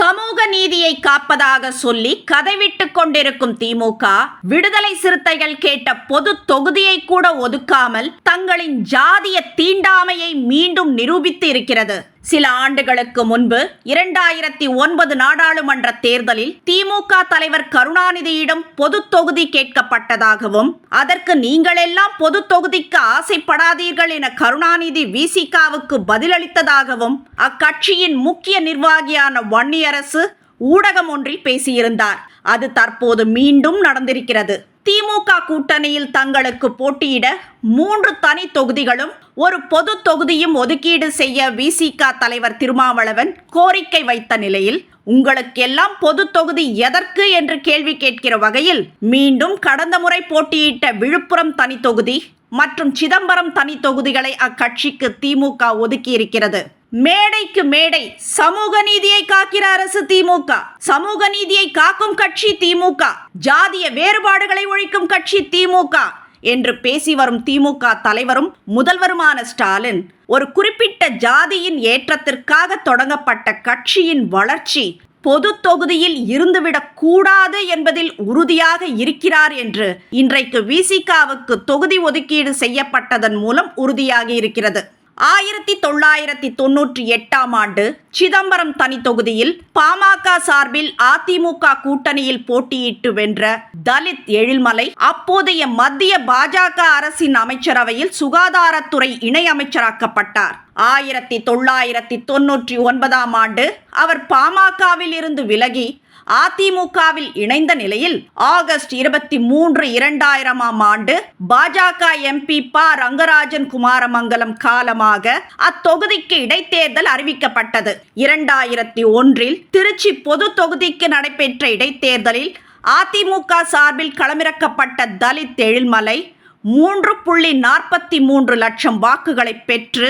சமூக நீதியை காப்பதாக சொல்லி கதைவிட்டுக் கொண்டிருக்கும் திமுக விடுதலை சிறுத்தைகள் கேட்ட பொது தொகுதியை கூட ஒதுக்காமல் தங்களின் ஜாதிய தீண்டாமையை மீண்டும் நிரூபித்து இருக்கிறது. சில ஆண்டுகளுக்கு முன்பு இரண்டாயிரத்தி ஒன்பது நாடாளுமன்ற தேர்தலில் திமுக தலைவர் கருணாநிதியிடம் பொது தொகுதி கேட்கப்பட்டதாகவும் அதற்கு நீங்களெல்லாம் பொது தொகுதிக்கு ஆசைப்படாதீர்கள் என கருணாநிதி விசிகாவுக்கு பதிலளித்ததாகவும் அக்கட்சியின் முக்கிய நிர்வாகியான வன்னியரசு ஊடகம் ஒன்றில் பேசியிருந்தார். அது தற்போது மீண்டும் நடந்திருக்கிறது. திமுக கூட்டணியில் தங்களுக்கு போட்டியிட மூன்று தனி தொகுதிகளும் ஒரு பொது தொகுதியும் ஒதுக்கீடு செய்ய விசிக தலைவர் திருமாவளவன் கோரிக்கை வைத்த நிலையில் உங்களுக்கெல்லாம் பொது தொகுதி எதற்கு என்று கேள்வி கேட்கிற வகையில் மீண்டும் கடந்த முறை போட்டியிட்ட விழுப்புரம் தனி தொகுதி மற்றும் சிதம்பரம் தனி தொகுதிகளை அக்கட்சிக்கு திமுக ஒதுக்கியிருக்கிறது. மேடைக்கு மேடை சமூக நீதியை காக்கிற அரசு திமுக. சமூக நீதியை காக்கும் கட்சி திமுக. ஜாதிய வேறுபாடுகளை ஒழிக்கும் கட்சி திமுக. என்று பேசி வரும் திமுக தலைவரும் முதல்வருமான ஸ்டாலின் ஒரு குறிப்பிட்ட ஜாதியின் ஏற்றத்திற்காக தொடங்கப்பட்ட கட்சியின் வளர்ச்சி பொது தொகுதியில் இருந்துவிடக் கூடாது என்பதில் உறுதியாக இருக்கிறார் என்று இன்றைக்கு விசிகாவுக்கு தொகுதி ஒதுக்கீடு செய்யப்பட்டதன் மூலம் உறுதியாகி இருக்கிறது. ஆயிரத்தி தொள்ளாயிரத்தி தொன்னூற்றி எட்டாம் ஆண்டு சிதம்பரம் தனி தொகுதியில் பாமக சார்பில் அதிமுக கூட்டணியில் போட்டியிட்டு வென்ற தலித் எழில்மலை அப்போதைய மத்திய பாஜக அரசின் அமைச்சரவையில் சுகாதாரத்துறை இணை அமைச்சராக்கப்பட்டார். ஆயிரத்தி தொள்ளாயிரத்தி தொன்னூற்றி ஒன்பதாம் ஆண்டு அவர் பாமகவில் இருந்து விலகி அதிமுகவில் இணைந்த நிலையில் ஆகஸ்ட் இருபத்தி மூன்று இரண்டாயிரமாம் ஆண்டு பாஜக எம்பி ப. ரங்கராஜன் குமாரமங்கலம் காலமாக அத்தொகுதிக்கு இடைத்தேர்தல் அறிவிக்கப்பட்டது. இரண்டாயிரத்தி ஒன்றில் திருச்சி பொது தொகுதிக்கு நடைபெற்ற இடைத்தேர்தலில் அதிமுக சார்பில் களமிறக்கப்பட்ட தலித் எழில்மலை மூன்று புள்ளி நாற்பத்தி மூன்று லட்சம் வாக்குகளை பெற்று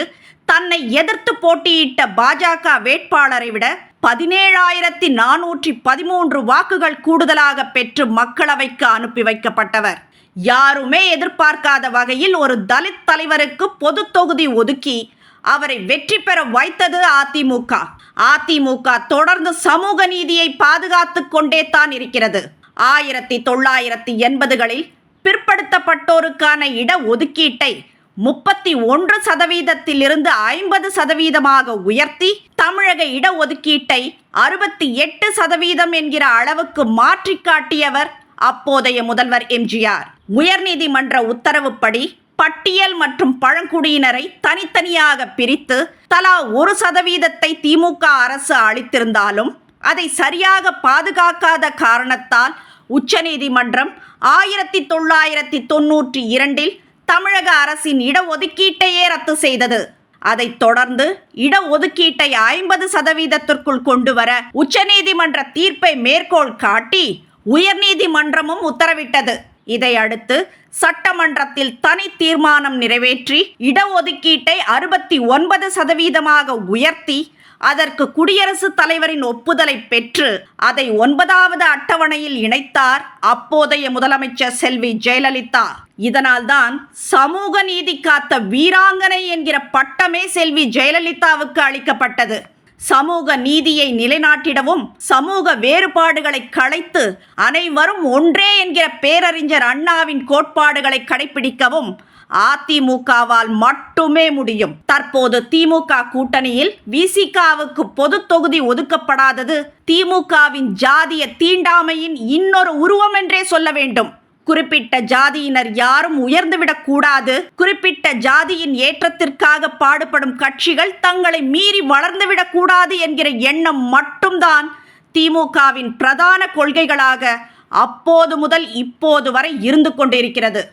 தன்னை எதிர்த்து போட்டியிட்ட பாஜக வேட்பாளரை விட பதினேழாயிரத்தி நானூற்றி பதிமூன்று வாக்குகள் கூடுதலாக பெற்று மக்களவைக்கு அனுப்பி வைக்கப்பட்டவர். யாருமே எதிர்பார்க்காத வகையில் ஒரு தலித் தலைவருக்கு பொது தொகுதி ஒதுக்கி அவரை வெற்றி பெற வைத்தது அதிமுக. அதிமுக தொடர்ந்து சமூக நீதியை பாதுகாத்து கொண்டே தான் இருக்கிறது. ஆயிரத்தி தொள்ளாயிரத்தி எண்பதுகளில் பிற்படுத்தப்பட்டோருக்கான இட ஒதுக்கீட்டை முப்பத்தி ஒன்று சதவீதத்திலிருந்து ஐம்பது சதவீதமாக உயர்த்தி தமிழக இடஒதுக்கீட்டை அறுபத்தி எட்டு சதவீதம் என்கிற அளவுக்கு மாற்றி காட்டியவர் அப்போதைய முதல்வர் எம்ஜிஆர். உயர்நீதிமன்ற உத்தரவுப்படி பட்டியல் மற்றும் பழங்குடியினரை தனித்தனியாக பிரித்து தலா ஒரு சதவீதத்தை திமுக அரசு அளித்திருந்தாலும் அதை சரியாக பாதுகாக்காத காரணத்தால் உச்சநீதிமன்றம் ஆயிரத்தி தொள்ளாயிரத்தி தொன்னூற்றி இரண்டில் தமிழக அரசின் இடஒதுக்கீட்டையே ரத்து செய்தது. அதைத் தொடர்ந்து இடஒதுக்கீட்டை ஐம்பது சதவீதத்திற்குள் கொண்டு வர உச்சநீதிமன்ற தீர்ப்பை மேற்கோள் காட்டி உயர்நீதிமன்றமும் உத்தரவிட்டது. இதையடுத்து சட்டமன்றத்தில் தனி தீர்மானம் நிறைவேற்றி இடஒதுக்கீட்டை அறுபத்தி ஒன்பது சதவீதமாக உயர்த்தி அதற்கு குடியரசுத் தலைவரின் ஒப்புதலை பெற்று அதை ஒன்பதாவது அட்டவணையில் இணைத்தார் அப்போதைய முதலமைச்சர் செல்வி ஜெயலலிதா. இதனால்தான் சமூக நீதி காத்த வீராங்கனை என்கிற பட்டமே செல்வி ஜெயலலிதாவுக்கு அளிக்கப்பட்டது. சமூக நீதியை நிலைநாட்டிடவும் சமூக வேறுபாடுகளை களைத்து அனைவரும் ஒன்றே என்கிற பேரறிஞர் அண்ணாவின் கோட்பாடுகளை கடைபிடிக்கவும் அதிமுகவால் மட்டுமே முடியும். தற்போது திமுக கூட்டணியில் விசிகாவுக்கு பொது தொகுதி ஒதுக்கப்படாதது திமுகவின் ஜாதிய தீண்டாமையின் இன்னொரு உருவம் என்றே சொல்ல வேண்டும். குறிப்பிட்ட ஜாதியினர் யாரும் உயர்ந்துவிடக் கூடாது. குறிப்பிட்ட ஜாதியின் ஏற்றத்திற்காக பாடுபடும் கட்சிகள் தங்களை மீறி வளர்ந்துவிடக் கூடாது என்கிற எண்ணம் மட்டும்தான் திமுகவின் பிரதான கொள்கைகளாக அப்போது முதல் இப்போது வரை இருந்து கொண்டிருக்கிறது.